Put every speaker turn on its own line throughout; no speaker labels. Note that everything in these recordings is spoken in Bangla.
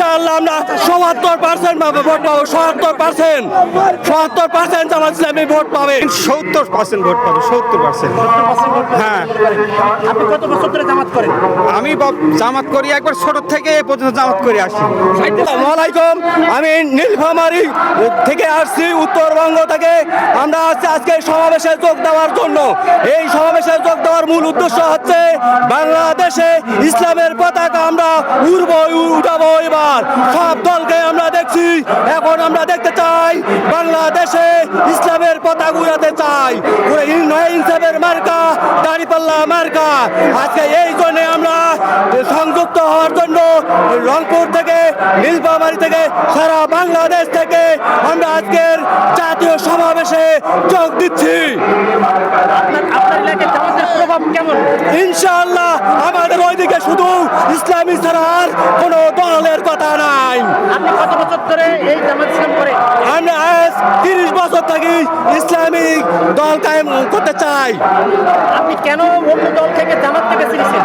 ইনশাআল্লাহ আমরা সত্তর পার্সেন্ট পাবো ভোট পাবো সত্তর পার্সেন্ট সত্তর পার্সেন্ট জামাত ইসলামী ভোট পাবে।
সত্তর পার্সেন্ট ভোট পাবো সত্তর পার্সেন্ট হ্যাঁ।
আপনি কত বছর ধরে জামাত করেন?
আমি জামাত করি একবার ছোট থেকে এ পর্যন্ত জামাত করে আসি।
আসসালামু আলাইকুম আমি নীলফামারী থেকে আসছি উত্তরবঙ্গ থেকে। আমরা আসছি আজকে এই সমাবেশে যোগ দেওয়ার জন্য। এই সমাবেশে যোগ দেওয়ার মূল উদ্দেশ্য হচ্ছে বাংলাদেশে ইসলামের পতাকা আমরা উড়বো উঠাবো এবার। সব দলকে আমরা দেখছি এখন আমরা দেখতে চাই বাংলাদেশে ইসলামের পতাকা উড়াতে চাই। পুরো ইনসাফের মার্কা দাঁড়িপাল্লা মার্কা। আজকে এই জন্য আমরা সংযুক্ত হওয়ার জন্য রংপুর থেকে নীলফামারী থেকে সারা বাংলাদেশ থেকে আমরা আজকের জাতীয় সমাবেশে যোগ দিচ্ছি। ইনশাআল্লাহ আমাদের ওইদিকে শুধু ইসলামী ছাড়া আর কোনো দলের কথা নাই
আপনি কত বছর ধরে এই জামাত ইসলাম করে।
আমরা আজ তিরিশ বছর থেকে ইসলামিক দল কায়েম করতে চাই।
আপনি কেন অন্য দল থেকে জামাতকে বেছে নিয়েছেন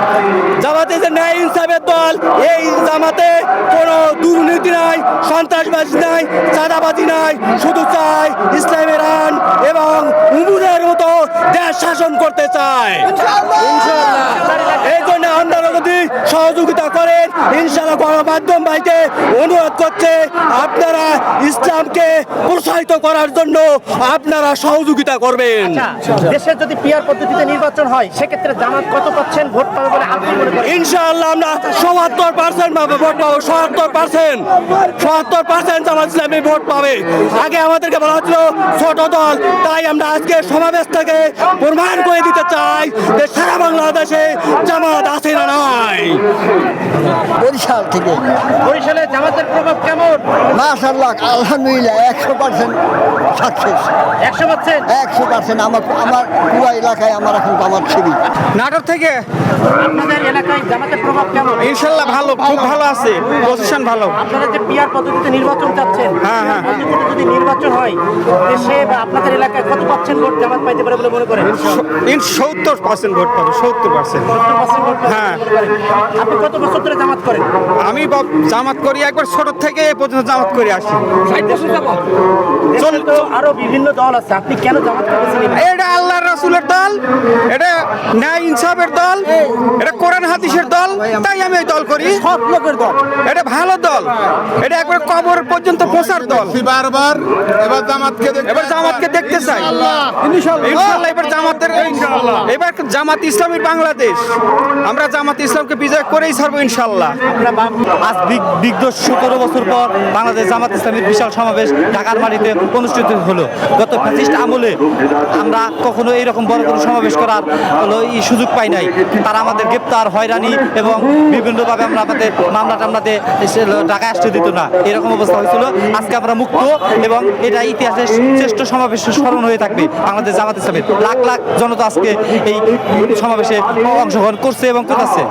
জামাতে যে ন্যায় ইনসাফের দল। এই জামাতে কোনো দুর্নীতি নাই সন্ত্রাসবাদী নাই চাঁদাবাজি নাই। শুধু চাই ইসলামের আইন এবং উমুরের মতো দেশ শাসন করতে চায় এই জন্য সহযোগিতা করেন। ইনশাআল্লাহ গণমাধ্যম ভাইকে অনুরোধ করছে আপনারা ইসলামকে প্রসারিত করার জন্য আপনারা সহযোগিতা করবেন।
আচ্ছা, দেশে যদি পিয়ার পদ্ধতিতে নির্বাচন হয় সেক্ষেত্রে জামাত কত পাচ্ছেন? ভোট পাবে বলে আপনি মনে করেন?
ইনশাআল্লাহ আমরা সত্তর পার্সেন্ট পাবো ভোট পাবো সত্তর পার্সেন্ট সত্তর পার্সেন্ট জামাত ইসলামী ভোট পাবে। আগে আমাদেরকে বলা হচ্ছিল ছোট দল তাই আমরা আজকে সমাবেশ থেকে প্রমাণ করে দিতে চাই যে সারা বাংলাদেশে জামাত আছে
বরিশাল থেকে।
বরিশালে জামাতের প্রভাব কেমন?
মাশাল্লাহ আলহামদুলিল্লাহ একশো পার্সেন্ট সাকসেস
একশো পাচ্ছেন
একশো পার্সেন্ট আমার আমার পুরো এলাকায় আমার এখন আমার ছবি
নাটোর থেকে?
আপনাদের এলাকায় জামাতের প্রভাব কেমন?
ইনশাল্লাহ ভালো খুব ভালো আছে পজিশন ভালো।
আপনারা যে পিয়ার পদ্ধতিতে নির্বাচন চাচ্ছেন
হ্যাঁ, হ্যাঁ।
যদি নির্বাচন হয় দেশে বা আপনাদের এলাকায় কত পাচ্ছেন ভোট জামাত পাইতে পারে বলে মনে করেন?
ইন সত্তর পার্সেন্ট ভোট পাবো সত্তর পার্সেন্ট
70% ভোট পাবে।
হ্যাঁ।
আপনি কত বছর ধরে জামাত করেন?
আমি বাপ- জামাত করি একবার ছোট থেকে এ পর্যন্ত জামাত করে আসি।
তো আরও বিভিন্ন দল আছে আপনি কেন জামাত করেছেন
এটা আল্লাহ রাসুলের দল এটা ন্যায় ইনসাফের দল এটা কোরআন হাদিসের দল তাই আমি এই দল করি।
সব লোকের দল।
এটা ভালো দল এটা একবার কবর পর্যন্ত পৌঁছার দল।
বারবার এবার জামাতকে দেখতে
এবার জামাতকে দেখতে চাই। ইনশাআল্লাহ। এবার জামাতের এবার জামাত ইসলামী বাংলাদেশ। আমরা জামাত ইসলামকে বিজয় করেই ছাড়বো ইনশাআল্লাহ।
আজ বিগত সতেরো বছর পর বাংলাদেশ জামাত ইসলামের বিশাল সমাবেশ ঢাকার মাটিতে অনুষ্ঠিত হলো। গত ফ্যাসিস্ট আমলে আমরা কখনো এইরকম বড় কোনো সমাবেশ করার এই সুযোগ পাই নাই। তারা আমাদের গ্রেপ্তার, হয়রানি এবং বিভিন্নভাবে আমরা আমাদের মামলা টামলাতে ঢাকায় আসতে দিত না। এরকম অবস্থা হয়েছিল। আজকে আমরা মুক্ত এবং এটা ইতিহাসের শ্রেষ্ঠ সমাবেশ স্মরণ হয়ে থাকবে আমাদের জামাত ইসলামের। লাখ লাখ জনতা আজকে এই সমাবেশে অংশগ্রহণ করছে এবং করতেছে।